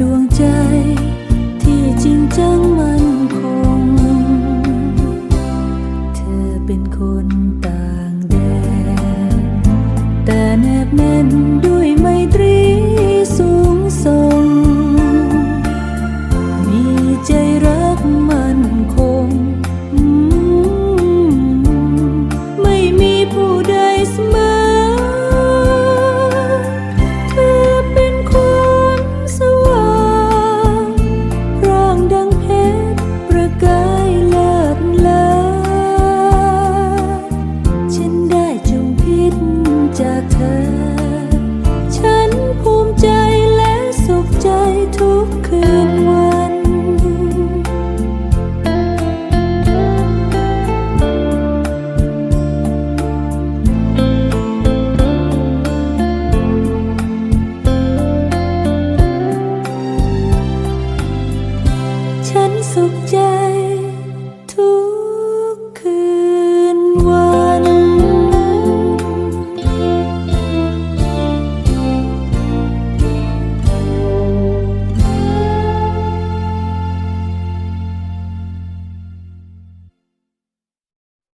ดวงใจ เธอ ฉันภูมิใจและสุขใจทุกคืนวัน ฉันสุขใจ